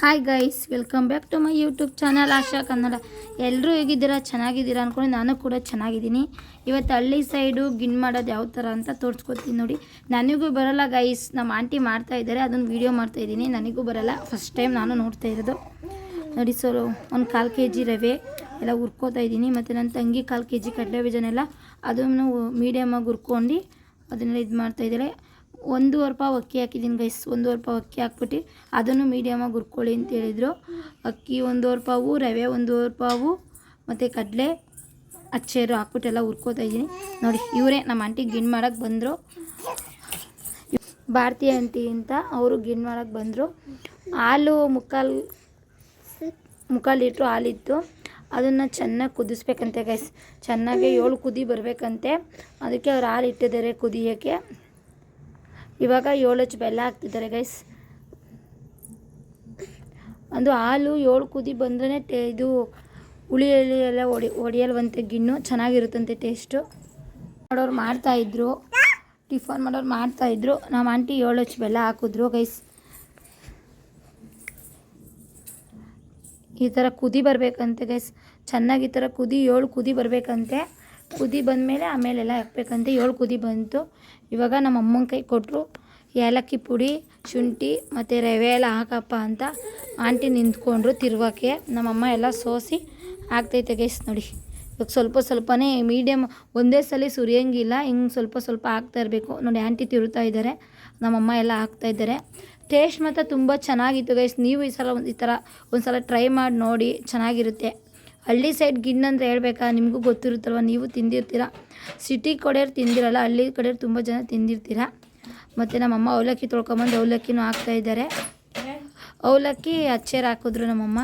Hi guys welcome back to my YouTube channel Asha Kannada ಎಲ್ಲರೂ ಹೇಗಿದ್ದೀರಾ? ಚೆನ್ನಾಗಿದ್ದೀರಾ ಅಂದ್ಕೊಂಡು ನಾನು ಕೂಡ ಚೆನ್ನಾಗಿದ್ದೀನಿ. ಇವತ್ತು ಹಳ್ಳಿ ಸೈಡು ಗಿನ್ ಮಾಡೋದು ಯಾವ ಥರ ಅಂತ ತೋರಿಸ್ಕೊತೀನಿ ನೋಡಿ. ನನಗೂ ಬರೋಲ್ಲ ಗೈಸ್ ನಮ್ಮ ಆಂಟಿ ಮಾಡ್ತಾ ಇದ್ದಾರೆ ಅದನ್ನು ವೀಡಿಯೋ ಮಾಡ್ತಾ ಇದ್ದೀನಿ. ನನಗೂ ಬರೋಲ್ಲ ಫಸ್ಟ್ ಟೈಮ್ ನಾನು ನೋಡ್ತಾ ಇರೋದು. ನೋಡಿ ಸೊ ಒಂದು ಕಾಲು ಕೆ ಜಿ ರವೆ ಎಲ್ಲ ಹುರ್ಕೋತಾ ಇದ್ದೀನಿ. ಮತ್ತು ನನ್ನ ತಂಗಿ ಕಾಲು ಕೆ ಜಿ ಕಡಲೆ ಬೀಜನೆಲ್ಲ ಅದನ್ನು ಮೀಡಿಯಮಾಗಿ ಹುರ್ಕೊಂಡು ಅದನ್ನೆಲ್ಲ ಇದು ಮಾಡ್ತಾಯಿದ್ದಾರೆ ಒಂದೂವರೆ ಪಾವು ಅಕ್ಕಿ ಹಾಕಿದ್ದೀನಿ ಗೈಸ್ ಒಂದೂವರೆ ಪಾವು ಅಕ್ಕಿ ಹಾಕ್ಬಿಟ್ಟು ಅದನ್ನು ಮೀಡಿಯಮಾಗಿ ಹುರ್ಕೊಳ್ಳಿ ಅಂತ ಹೇಳಿದರು. ಅಕ್ಕಿ ಒಂದೂವರೆ ಪಾವು, ರವೆ ಒಂದೂವರೆ ಪಾವು, ಮತ್ತು ಕಡಲೆ ಅಚ್ಚೇರು ಹಾಕ್ಬಿಟ್ಟೆಲ್ಲ ಹುರ್ಕೋತಾ ಇದ್ದೀನಿ. ನೋಡಿ, ಇವರೇ ನಮ್ಮ ಆಂಟಿ ಗಿಣ್ ಮಾಡೋಕ್ಕೆ ಬಂದರು. ಭಾರತೀಯ ಆಂಟಿ ಅಂತ ಅವರು ಗಿಣ್ ಮಾಡೋಕ್ಕೆ ಬಂದರು. ಹಾಲು ಮುಕ್ಕಾಲು ಮುಕ್ಕಾಲು ಲೀಟ್ರು ಹಾಲಿತ್ತು. ಅದನ್ನು ಚೆನ್ನಾಗಿ ಕುದಿಸ್ಬೇಕಂತೆ ಗೈಸ್ ಚೆನ್ನಾಗಿ ಏಳು ಕುದಿ ಬರಬೇಕಂತೆ. ಅದಕ್ಕೆ ಅವ್ರು ಹಾಲು ಇಟ್ಟಿದ್ದಾರೆ ಕುದಿಯೋಕ್ಕೆ. ಇವಾಗ ಏಳು ಹಚ್ಚು ಬೆಲ್ಲ ಹಾಕ್ತಿದ್ದಾರೆ ಗೈಸ್ ಒಂದು ಹಾಲು ಏಳು ಕುದಿ ಬಂದ್ರೆ ಟೇ ಇದು ಹುಳಿ ಎಲೆ ಎಲ್ಲ ಹೊಡಿ ಒಡೆಯಲ್ವಂತೆ ಗಿಣ್ಣು, ಚೆನ್ನಾಗಿರುತ್ತಂತೆ ಟೇಸ್ಟು ಮಾಡೋರು ಮಾಡ್ತಾಯಿದ್ರು ಟಿಫನ್ ಮಾಡೋರು ಮಾಡ್ತಾಯಿದ್ರು ನಮ್ಮ ಆಂಟಿ ಏಳು ಹಚ್ಚು ಬೆಲ್ಲ ಹಾಕಿದ್ರು ಗೈಸ್ ಈ ಥರ ಕುದಿ ಬರಬೇಕಂತೆ ಗೈಸ್ ಚೆನ್ನಾಗಿ ಈ ಥರ ಕುದಿ ಏಳು ಕುದಿ ಬರಬೇಕಂತೆ. ಕುದಿ ಬಂದಮೇಲೆ ಆಮೇಲೆ ಎಲ್ಲ ಹಾಕ್ಬೇಕಂತ ಏಳು ಕುದಿ ಬಂತು. ಇವಾಗ ನಮ್ಮ ಅಮ್ಮನ ಕೈ ಕೊಟ್ಟರು ಏಲಕ್ಕಿ ಪುಡಿ, ಶುಂಠಿ ಮತ್ತು ರವೆ ಎಲ್ಲ ಹಾಕಪ್ಪ ಅಂತ ಆಂಟಿ ನಿಂತ್ಕೊಂಡ್ರು ತಿರುವಕ್ಕೆ ನಮ್ಮಮ್ಮ ಎಲ್ಲ ಸೋಸಿ ಹಾಕ್ತೈತೆ ಗೈಸ್ ನೋಡಿ. ಇವಾಗ ಸ್ವಲ್ಪ ಸ್ವಲ್ಪನೇ ಮೀಡಿಯಮ್ ಒಂದೇ ಸಲ ಸುರಿಯೋಂಗಿಲ್ಲ, ಹಿಂಗೆ ಸ್ವಲ್ಪ ಸ್ವಲ್ಪ ಹಾಕ್ತಾ ಇರಬೇಕು. ನೋಡಿ ಆಂಟಿ ತಿರುತ್ತಾ ಇದ್ದಾರೆ ನಮ್ಮಮ್ಮ ಎಲ್ಲ ಹಾಕ್ತಾ ಇದ್ದಾರೆ ಟೇಸ್ಟ್ ಮಾತ್ರ ತುಂಬ ಚೆನ್ನಾಗಿತ್ತು ಗೈಸ್ ನೀವು ಈ ಸಲ ಒಂದು ಈ ಥರ ಒಂದು ಸಲ ಟ್ರೈ ಮಾಡಿ ನೋಡಿ, ಚೆನ್ನಾಗಿರುತ್ತೆ. ಹಳ್ಳಿ ಸೈಡ್ ಗಿನ್ ಅಂದರೆ ಹೇಳ್ಬೇಕಾ? ನಿಮಗೂ ಗೊತ್ತಿರುತ್ತಲ್ವ? ನೀವು ತಿಂದಿರ್ತೀರ? ಸಿಟಿ ಕಡೆಯವ್ರು ತಿಂದಿರಲ್ಲ, ಹಳ್ಳಿ ಕಡೆಯವ್ರು ತುಂಬ ಜನ ತಿಂದಿರ್ತೀರ? ಮತ್ತು ನಮ್ಮಮ್ಮ ಅವಲಕ್ಕಿ ತೊಳ್ಕೊಂಬಂದು ಅವಲಕ್ಕಿನೂ ಹಾಕ್ತಾ ಇದ್ದಾರೆ. ಅವಲಕ್ಕಿ ಅಚ್ಚೇರು ಹಾಕಿದ್ರು ನಮ್ಮಮ್ಮ.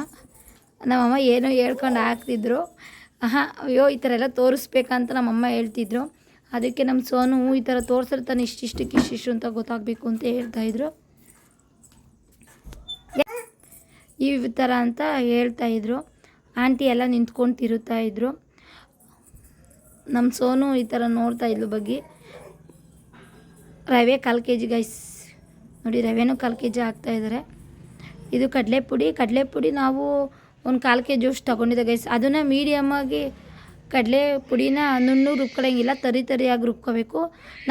ನಮ್ಮಮ್ಮ ಏನೋ ಹೇಳ್ಕೊಂಡು ಹಾಕ್ತಿದ್ರು. ಹಾಂ ಅಯ್ಯೋ, ಈ ಥರ ಎಲ್ಲ ತೋರಿಸ್ಬೇಕಂತ ನಮ್ಮಮ್ಮ ಹೇಳ್ತಿದ್ರು. ಅದಕ್ಕೆ ನಮ್ಮ ಸೋನು, ಈ ಥರ ತೋರಿಸಿರ್ತಾನೆ, ಇಷ್ಟಿಷ್ಟಕ್ಕೆ ಇಷ್ಟಿಷ್ಟು ಅಂತ ಗೊತ್ತಾಗಬೇಕು ಅಂತ ಹೇಳ್ತಾಯಿದ್ರು ಈ ಥರ ಅಂತ ಹೇಳ್ತಾಯಿದ್ರು ಆಂಟಿ ಎಲ್ಲ ನಿಂತ್ಕೊಂಡು ತಿರುತ್ತಾ ಇದ್ದರು ನಮ್ಮ ಸೋನು ಈ ಥರ ನೋಡ್ತಾ ಇದ್ಲು ಬಗ್ಗೆ. ರವೆ ಕಾಲು ಕೆ ಜಿ ಗೈಸ್ ನೋಡಿ, ರವೆನೂ ಕಾಲು ಕೆ ಜಿ ಹಾಕ್ತಾಯಿದ್ದಾರೆ ಇದು ಕಡಲೆ ಪುಡಿ ಕಡಲೆ ಪುಡಿ ನಾವು ಒಂದು ಕಾಲು ಕೆ ಜಿ ಅಷ್ಟು ತೊಗೊಂಡಿದ್ದೆ ಗೈಸ್ ಅದನ್ನು ಮೀಡಿಯಮ್ಮಾಗಿ ಕಡಲೆ ಪುಡಿನ ನುಣ್ಣಗೆ ರುಬ್ಕೊಳ್ಳೋಂಗಿಲ್ಲ ತರಿ ತರಿಯಾಗಿ ರುಬ್ಕೋಬೇಕು.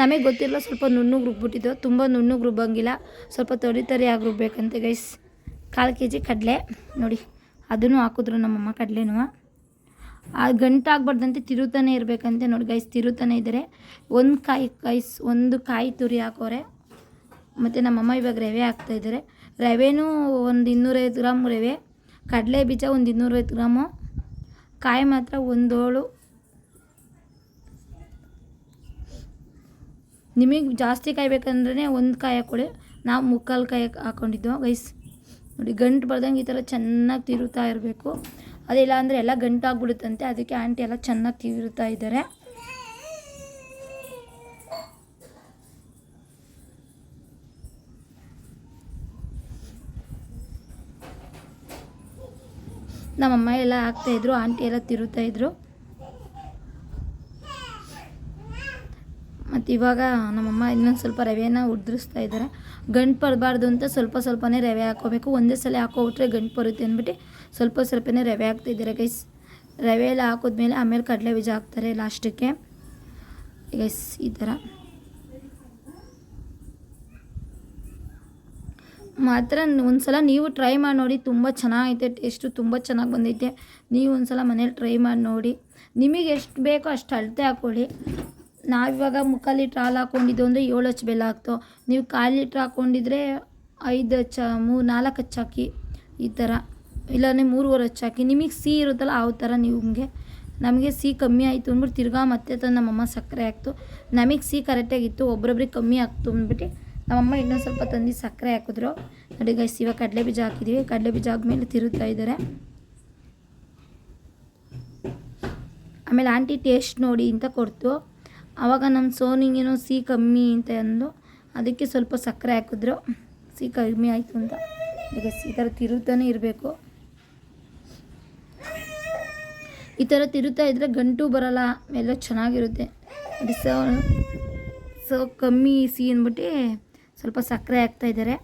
ನಮಗೆ ಗೊತ್ತಿರಲ್ಲ ಸ್ವಲ್ಪ ನುಣ್ಣಗೆ ರುಬ್ಬಿಟ್ಟಿದ್ದು, ತುಂಬ ನುಣ್ಣಗೆ ರುಬ್ಬಂಗಿಲ್ಲ. ಸ್ವಲ್ಪ ತರಿ ತರಿಯಾಗಿ ರುಬ್ಬೇಕಂತೆ ಗೈಸ್ ಕಾಲು ಕೆ ಜಿ ಕಡಲೆ. ನೋಡಿ. ಅದನ್ನು ಹಾಕಿದ್ರು ನಮ್ಮಮ್ಮ ಕಡಲೆನೂ. ಆ ಗಂಟಾಗಬಾರ್ದಂತೆ ತಿರುತಾನೆ ಇರಬೇಕಂತೆ ನೋಡಿ ಗೈಸ್ ತಿರುತಾನೆ ಇದ್ದಾರೆ. ಒಂದು ಕಾಯಿ ಗೈಸ್ ಒಂದು ಕಾಯಿ ತುರಿ ಹಾಕೋರೆ. ಮತ್ತು ನಮ್ಮಮ್ಮ ಇವಾಗ ರವೆ ಹಾಕ್ತಾಯಿದ್ದಾರೆ ರವೆನೂ ಒಂದು ಇನ್ನೂರೈವತ್ತು ಗ್ರಾಮ್ ರವೆ, ಕಡಲೆ ಬೀಜ ಒಂದು ಇನ್ನೂರೈವತ್ತು ಗ್ರಾಮು, ಕಾಯಿ ಮಾತ್ರ ಒಂದೋಳು. ನಿಮಗೆ ಜಾಸ್ತಿ ಕಾಯಿ ಬೇಕಂದ್ರೆ ಒಂದು ಕಾಯಿ ಹಾಕೊಳ್ಳಿ. ನಾವು ಮುಕ್ಕಾಲು ಕಾಯಿ ಹಾಕ್ಕೊಂಡಿದ್ದೋ ಗೈಸ್ ನೋಡಿ, ಗಂಟು ಬರ್ದಂಗೆ ಈ ಥರ ಚೆನ್ನಾಗಿ ತಿರುತ್ತಾ ಇರಬೇಕು. ಅದಿಲ್ಲ ಅಂದರೆ ಎಲ್ಲ ಗಂಟಾಗ್ಬಿಡುತ್ತಂತೆ, ಅದಕ್ಕೆ ಆಂಟಿ ಎಲ್ಲ ಚೆನ್ನಾಗಿ ತಿರುತ್ತಾ ಇದ್ದಾರೆ. ನಮ್ಮಮ್ಮ ಎಲ್ಲ ಹಾಕ್ತಾಯಿದ್ರು ಆಂಟಿ ಎಲ್ಲ ತಿರುತ್ತಾ ಇದ್ರು. ಮತ್ತು ಇವಾಗ ನಮ್ಮಮ್ಮ ಇನ್ನೊಂದು ಸ್ವಲ್ಪ ರವೆನ ಉದ್ರಿಸ್ತಾ ಇದ್ದಾರೆ ಗಂಟು ಬರಬಾರ್ದು ಅಂತ ಸ್ವಲ್ಪ ಸ್ವಲ್ಪನೇ ರವೆ ಹಾಕೋಬೇಕು. ಒಂದೇ ಸಲ ಹಾಕೋಬಿಟ್ರೆ ಗಂಟು ಬರುತ್ತೆ ಅಂದ್ಬಿಟ್ಟು ಸ್ವಲ್ಪ ಸ್ವಲ್ಪನೇ ರವೆ ಹಾಕ್ತಿದ್ದಾರೆ ಗೈಸ್ ರವೆ ಎಲ್ಲ ಹಾಕಿದ್ಮೇಲೆ ಆಮೇಲೆ ಕಡಲೆ ಬೀಜ ಹಾಕ್ತಾರೆ ಲಾಸ್ಟಿಗೆ. ಗೈಸ್ ಈ ಥರ. ಮಾತ್ರ ಒಂದ್ಸಲ ನೀವು ಟ್ರೈ ಮಾಡಿ ನೋಡಿ, ತುಂಬ ಚೆನ್ನಾಗೈತೆ ಟೇಸ್ಟು ತುಂಬ ಚೆನ್ನಾಗಿ ಬಂದೈತೆ. ನೀವು ಒಂದ್ಸಲ ಮನೇಲಿ ಟ್ರೈ ಮಾಡಿ ನೋಡಿ. ನಿಮಗೆ ಎಷ್ಟು ಬೇಕೋ ಅಷ್ಟು ಅಳತೆ ಹಾಕ್ಕೊಳ್ಳಿ ನಾವಿವಾಗ ಮುಕ್ಕಾಲು ಲೀಟ್ರ್ ಹಾಲು ಹಾಕ್ಕೊಂಡಿದ್ದು ಅಂದರೆ ಏಳು ಹಚ್ಚು ಬೆಲ್ಲ ಹಾಕ್ತು ನೀವು ಕಾಲು ಲೀಟ್ರ್ ಹಾಕ್ಕೊಂಡಿದ್ರೆ ಐದು ಹಚ್ಚ ಮೂರು ನಾಲ್ಕು ಹಚ್ಚಾಕಿ ಈ ಥರ ಇಲ್ಲಾಂದರೆ ಮೂರುವರೆ ಹಚ್ಚಾಕಿ ನಿಮಗೆ ಸಿಹಿ ಇರುತ್ತಲ್ಲ ಆ ಥರ ನಿಮಗೆ ನಮಗೆ ಸಿಹಿ ಕಮ್ಮಿ ಆಯಿತು ಅಂದ್ಬಿಟ್ಟು ತಿರ್ಗಾ ಮತ್ತೆ ತಂದು ನಮ್ಮಮ್ಮ ಸಕ್ಕರೆ ಹಾಕ್ತು. ನಮಗೆ ಸಿಹಿ ಕರೆಕ್ಟಾಗಿತ್ತು ಒಬ್ರೊಬ್ರಿಗೆ ಕಮ್ಮಿ ಆಗ್ತು ಅಂದ್ಬಿಟ್ಟು ನಮ್ಮಮ್ಮ ಇನ್ನೊಂದು ಸ್ವಲ್ಪ ತಂದು ಸಕ್ಕರೆ ಹಾಕಿದ್ರು. ನೋಡಿ ಗೈಸ್ ಇವಾಗ ಕಡಲೆ ಬೀಜ ಹಾಕಿದ್ದೀವಿ ಕಡಲೆ ಬೀಜ ಆದಮೇಲೆ ತಿರುತ್ತಾ ಇದ್ದಾರೆ ಆಮೇಲೆ ಆಂಟಿ ಟೇಸ್ಟ್ ನೋಡಿ ಅಂತ ಕೊಡ್ತು. ಆವಾಗ ನಮ್ಮ ಸೋನಿಗೇನೋ ಸಿಹಿ ಕಮ್ಮಿ ಅಂತ ಅಂದು ಅದಕ್ಕೆ ಸ್ವಲ್ಪ ಸಕ್ಕರೆ ಹಾಕಿದ್ರು. ಸಿಹಿ ಕಮ್ಮಿ ಆಯಿತು ಅಂತ. ಈಗ ಈ ಥರ ತಿರುತ್ತಾನೆ ಇರಬೇಕು. ಈ ಥರ ತಿರುತ್ತಾ ಇದ್ದರೆ ಗಂಟು ಬರಲ್ಲ, ಎಲ್ಲ ಚೆನ್ನಾಗಿರುತ್ತೆ. ಸೊ ಸೊ ಕಮ್ಮಿ ಸಿಹಿ ಅಂದ್ಬಿಟ್ಟು ಸ್ವಲ್ಪ ಸಕ್ಕರೆ ಹಾಕ್ತಾಯಿದ್ದಾರೆ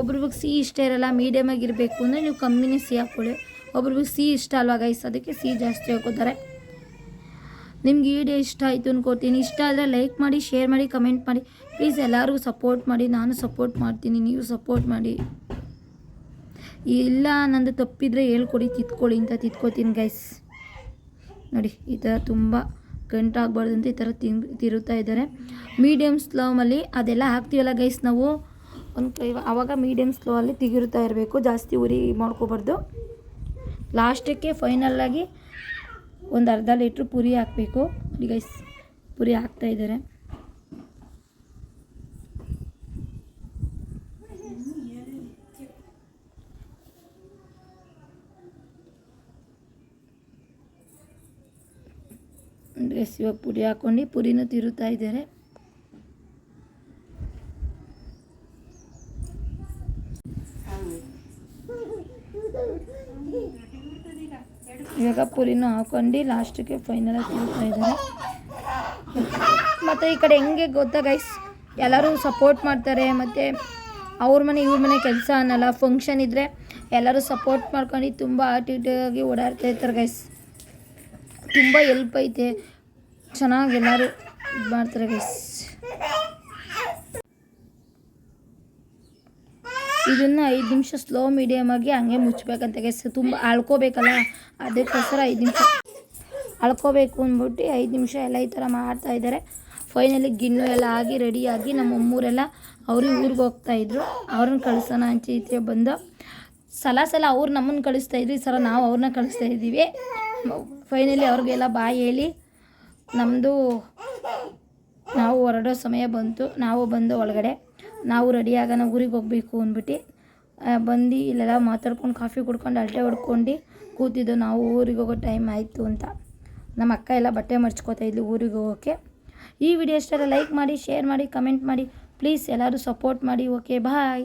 ಒಬ್ರಿಗೆ ಸಿಹಿ ಇಷ್ಟ ಇರಲ್ಲ ಮೀಡಿಯಮ್ ಇರಬೇಕು ಅಂದರೆ ನೀವು ಕಮ್ಮಿನೇ ಸಿಹಿ ಹಾಕ್ಕೊಳ್ಳಿ. ಒಬ್ರಿಗೆ ಸಿಹಿ ಇಷ್ಟ ಅಲ್ವಾ ಗೈಸ್ ಅದಕ್ಕೆ ಸಿಹಿ ಜಾಸ್ತಿ ಹಾಕೋತಾರೆ ನಿಮ್ಗೆ ಈ ಡೇ ಇಷ್ಟ ಆಯಿತು ಅಂದ್ಕೊತೀನಿ ಇಷ್ಟ ಆದರೆ ಲೈಕ್ ಮಾಡಿ ಶೇರ್ ಮಾಡಿ ಕಮೆಂಟ್ ಮಾಡಿ. ಪ್ಲೀಸ್ ಎಲ್ಲರಿಗೂ ಸಪೋರ್ಟ್ ಮಾಡಿ. ನಾನು ಸಪೋರ್ಟ್ ಮಾಡ್ತೀನಿ. ನೀವು ಸಪೋರ್ಟ್ ಮಾಡಿ. ಇಲ್ಲ ನಂದು ತಪ್ಪಿದರೆ ಹೇಳ್ಕೊಡಿ ತಿತ್ಕೊಳ್ಳಿ ಅಂತ ತಿತ್ಕೊತೀನಿ ಗೈಸ್ ನೋಡಿ, ಈ ಥರ ತುಂಬ ಗಂಟಾಗಬಾರ್ದು ಅಂತ ಈ ಥರ ತಿರುತ್ತಾ ಇದ್ದಾರೆ. ಮೀಡಿಯಮ್ ಸ್ಲೋಮಲ್ಲಿ ಅದೆಲ್ಲ ಹಾಕ್ತೀವಲ್ಲ ಗೈಸ್ ನಾವು? ಒಂದು ಆವಾಗ ಮೀಡಿಯಮ್ ಸ್ಲೋ ಅಲ್ಲಿ ತೆಗಿರುತ್ತಾ ಇರಬೇಕು. ಜಾಸ್ತಿ ಉರಿ ಮಾಡ್ಕೋಬಾರ್ದು. ಲಾಸ್ಟಕ್ಕೆ ಫೈನಲ್ಲಾಗಿ ಒಂದು ಅರ್ಧ ಲೀಟ್ರ್ ಪುರಿ ಹಾಕಬೇಕು. ನೋಡಿ ಗೈಸ್ ಪುರಿ ಹಾಕ್ತಾ ಇದ್ದಾರೆ. ಇವಾಗ ಪುರಿ ಹಾಕ್ಕೊಂಡು ಪುರಿನೂ ತಿರುತ್ತಾ ಇದ್ದಾರೆ. ಇವಾಗ ಪುರಿನೂ ಹಾಕೊಂಡು ಲಾಸ್ಟಿಗೆ ಫೈನಲಾಗಿ ತಿಳ್ತಾ ಇದ್ದಾರೆ. ಮತ್ತು ಈ ಕಡೆ ಹೆಂಗೆ ಗೊತ್ತಾ ಗೈಸ್ ಎಲ್ಲರೂ ಸಪೋರ್ಟ್ ಮಾಡ್ತಾರೆ, ಮತ್ತು ಅವ್ರ ಮನೆ, ಇವ್ರ ಮನೆ ಕೆಲಸ ಅನ್ನಲ್ಲ ಫಂಕ್ಷನ್ ಇದ್ದರೆ ಎಲ್ಲರೂ ಸಪೋರ್ಟ್ ಮಾಡ್ಕೊಂಡು ತುಂಬ ಆಗಿ ಓಡಾಡ್ತಾ ಇರ್ತಾರೆ ಗೈಸ್ ತುಂಬ ಎಲ್ಪ್ ಐತೆ. ಚೆನ್ನಾಗಿ ಎಲ್ಲರೂ ಮಾಡ್ತಾರೆ ಗೈಸ್ ಇದನ್ನು ಐದು ನಿಮಿಷ ಸ್ಲೋ ಮೀಡಿಯಮ್ ಆಗಿ ಹಂಗೆ ಮುಚ್ಚಬೇಕಂತ ತುಂಬ ಅಳ್ಕೋಬೇಕಲ್ಲ? ಅದಕ್ಕೋಸ್ಕರ ಐದು ನಿಮಿಷ. ಅಳ್ಕೋಬೇಕು ಅಂದ್ಬಿಟ್ಟು ಐದು ನಿಮಿಷ ಎಲ್ಲ ಈ ಥರ ಮಾಡ್ತಾ ಇದ್ದಾರೆ. ಫೈನಲಿ ಗಿಣ್ಣು ಎಲ್ಲ ಆಗಿ ರೆಡಿಯಾಗಿ ನಮ್ಮ ಅಮ್ಮೂರೆಲ್ಲ ಅವರು ಊರಿಗೆ ಹೋಗ್ತಾಯಿದ್ರು ಅವ್ರನ್ನ ಕಳಿಸೋಣ ಅಂತ ಐತೆ ಬಂದು. ಸಲ ಸಲ ಅವ್ರು ನಮ್ಮನ್ನು ಕಳಿಸ್ತಾ ಇದ್ರು. ಸಲ ನಾವು ಅವ್ರನ್ನ ಕಳಿಸ್ತಾ ಇದ್ದೀವಿ. ಫೈನಲಿ ಅವ್ರಿಗೆಲ್ಲ ಬಾಯಿ ಹೇಳಿ. ನಮ್ಮದು ನಾವು ಹೊರಡೋ ಸಮಯ ಬಂತು. ನಾವು ಬಂದು ಒಳಗಡೆ. ನಾವು ರೆಡಿಯಾಗೋಣ ಊರಿಗೆ ಹೋಗ್ಬೇಕು ಅಂದ್ಬಿಟ್ಟು ಬಂದು ಇಲ್ಲೆಲ್ಲ ಮಾತಾಡ್ಕೊಂಡು ಕಾಫಿ ಕುಡ್ಕೊಂಡು ಅಲ್ಟೆ ಹೊಡ್ಕೊಂಡು ಕೂತಿದ್ದು ನಾವು ಊರಿಗೆ ಹೋಗೋ ಟೈಮ್ ಆಯಿತು ಅಂತ. ನಮ್ಮ ಅಕ್ಕ ಎಲ್ಲ ಬಟ್ಟೆ ಮರ್ಚ್ಕೋತಾ ಇದ್ಲು ಊರಿಗೆ ಹೋಗೋಕ್ಕೆ ಈ ವಿಡಿಯೋ ಇಷ್ಟ ಲೈಕ್ ಮಾಡಿ ಶೇರ್ ಮಾಡಿ ಕಮೆಂಟ್ ಮಾಡಿ ಪ್ಲೀಸ್ ಎಲ್ಲರೂ ಸಪೋರ್ಟ್ ಮಾಡಿ ಓಕೆ ಬಾಯ್